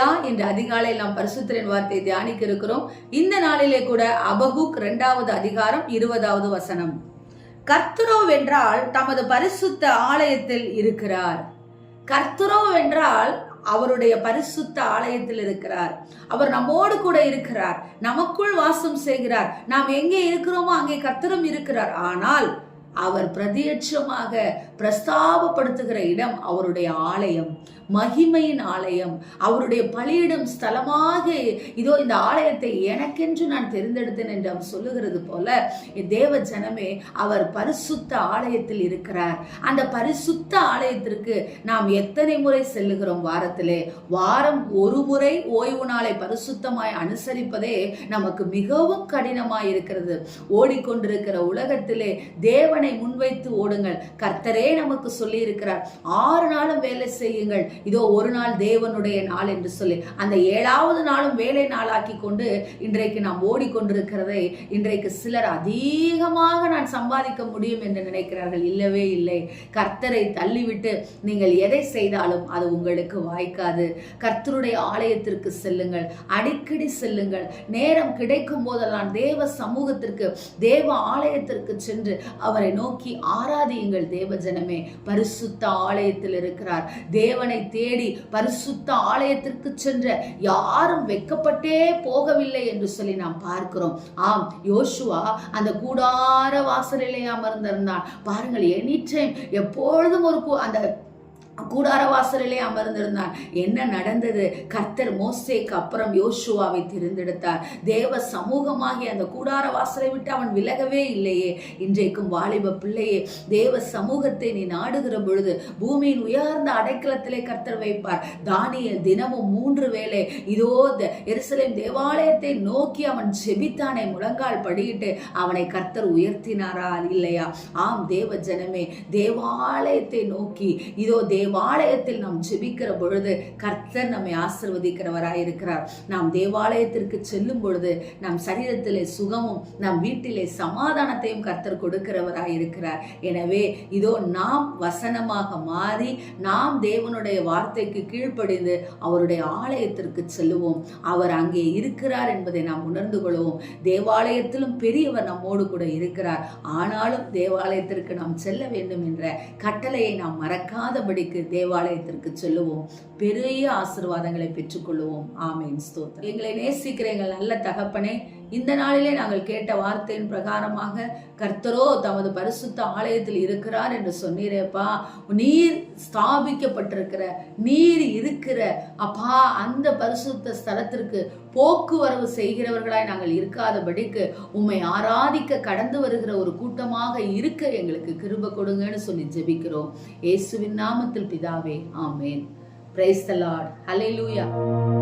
அதிகாலை நாம் பரிசுத்தரின் வார்த்தையை தியானிக்க இருக்கிறோம் இந்த நாளிலே கூட அபகுக் இரண்டாவது அதிகாரம் இருபதாவது வசனம். கர்த்தரோவென்றால் தமது பரிசுத்த ஆலயத்தில் இருக்கிறார். கர்த்தரோவென்றால் அவருடைய பரிசுத்த ஆலயத்தில் இருக்கிறார். அவர் நம்மோடு கூட இருக்கிறார். நமக்குள் வாசம் செய்கிறார். நாம் எங்கே இருக்கிறோமோ அங்கே கர்த்தரும் இருக்கிறார். ஆனால் அவர் பிரதியட்சமாக பிரஸ்தாபப்படுத்துகிற இடம் அவருடைய ஆலயம் மகிமையின் ஆலயம். அவருடைய பலியிடும் ஸ்தலமாக இதோ இந்த ஆலயத்தை எனக்கென்று நான் தெரிந்தெடுத்தேன் என்று அவர் சொல்லுகிறது போல தேவ ஜனமே அவர் பரிசுத்த ஆலயத்தில் இருக்கிறார். அந்த பரிசுத்த ஆலயத்திற்கு நாம் எத்தனை முறை செல்லுகிறோம் வாரத்திலே? வாரம் ஒரு முறை ஓய்வு நாளை பரிசுத்தமாய் அனுசரிப்பதே நமக்கு மிகவும் கடினமாய் இருக்கிறது. ஓடிக்கொண்டிருக்கிற உலகத்திலே தேவன் முன்வைத்து ஓடுங்கள். கர்த்தரே நமக்கு சொல்லி இருக்கிறார் ஆறு நாளும் வேலை செய்யுங்கள். இதோ ஒரு நாள் தேவனுடைய நாள் என்று சொல்லி. அந்த ஏழாவது நாளும் வேலை நாளாக்கி கொண்டு இன்றைக்கு நாம் ஓடிக்கொண்டிருக்கிறதை இன்றைக்கு சிலர் அதிகமாக நான் சம்பாதிக்க முடியும் என்று நினைக்கிறார்கள். இல்லவே இல்லை. கர்த்தரை தள்ளிவிட்டு நீங்கள் எதை செய்தாலும் அது உங்களுக்கு வாய்க்காது. கர்த்தருடைய ஆலயத்திற்கு செல்லுங்கள். அடிக்கடி செல்லுங்கள். நேரம் கிடைக்கும் போதெல்லாம் தேவ சமூகத்திற்கு தேவ ஆலயத்திற்கு சென்று அவரை நோக்கி ஆராதியுங்கள் தேவ ஜனமே. பரிசுத்த ஆலயத்தில் இருக்கிறார். தேவனை தேடி பரிசுத்த ஆலயத்திற்கு சென்ற யாரும் வெக்கப்பட்டே போகவில்லை என்று சொல்லி நாம் பார்க்கிறோம். ஆம் யோசுவா அந்த கூடார வாசலிலே அமர்ந்திருந்தான். பாருங்கள் எனி டைம் எப்பொழுதும் ஒரு அந்த கூடார வாசலிலே அமர்ந்திருந்தான் என்ன நடந்தது? கர்த்தர் மோசேக்கு அப்புறம் யோசுவாவை தெரிந்தெடுத்தார். தேவ சமூகமாகி அந்த கூடார வாசலை விட்டு அவன் விலகவே இல்லையே. இன்றைக்கும் வாலிப பிள்ளையே தேவ சமூகத்தை நீ நாடுகிற பொழுது பூமியின் உயர்ந்த அடைக்கலத்திலே கர்த்தர் வைப்பார். தானிய தினமும் மூன்று வேளை. இதோ எருசலேம் தேவாலயத்தை நோக்கி அவன் செபித்தானை முழங்கால் படியிட்டு அவனை கர்த்தர் உயர்த்தினாரா இல்லையா? ஆம் தேவ ஜனமே தேவாலயத்தை நோக்கி. இதோ தேவ தேவாலயத்தில் நாம் ஜெபிக்கிற பொழுது கர்த்தர் நம்மை ஆசிர்வதிக்கிறவராய் இருக்கிறார். நாம் தேவாலயத்திற்கு செல்லும் பொழுது நம் சரீரத்திலே சுகமும் நம் வீட்டிலே சமாதானத்தையும் கர்த்தர் கொடுக்கிறவராய் இருக்கிறார். எனவே இதோ நாம் வசனமாக மாறி நாம் தேவனுடைய வார்த்தைக்கு கீழ்ப்படிந்து அவருடைய ஆலயத்திற்கு செல்லுவோம். அவர் அங்கே இருக்கிறார் என்பதை நாம் உணர்ந்து கொள்வோம். தேவாலயத்திலும் பெரியவர் நம்மோடு கூட இருக்கிறார். ஆனாலும் தேவாலயத்திற்கு நாம் செல்ல வேண்டும் என்ற கட்டளையை நாம் மறக்காதபடிக்கு தேவாலயத்திற்கு செல்லுவோம். பெரிய ஆசீர்வாதங்களை பெற்றுக்கொள்வோம் ஆமேன். ஸ்தோத்திரம். எங்களை நேசிக்கிற எங்கள் நல்ல தகப்பனே இந்த நாளிலே நாங்கள் கேட்ட வார்த்தையின் பிரகாரமாக கர்த்தரோ தமது பரிசுத்த ஆலயத்தில் இருக்கிறார் என்று சொன்னீரேப்பா. நீர் ஸ்தாபிக்கப்பட்டிருக்கிற நீர் இருக்கிற அப்பா அந்த பரிசுத்த ஸ்தலத்திற்கு போக்குவரவு செய்கிறவர்களாய் நாங்கள் இருக்காதபடிக்கு உம்மை ஆராதிக்க கடந்து வருகிற ஒரு கூட்டமாக இருக்க எங்களுக்கு கிருப கொடுங்கன்னு சொல்லி ஜெபிக்கிறோம். இயேசுவின் நாமத்தில் பிதாவே ஆமேன். Praise the Lord hallelujah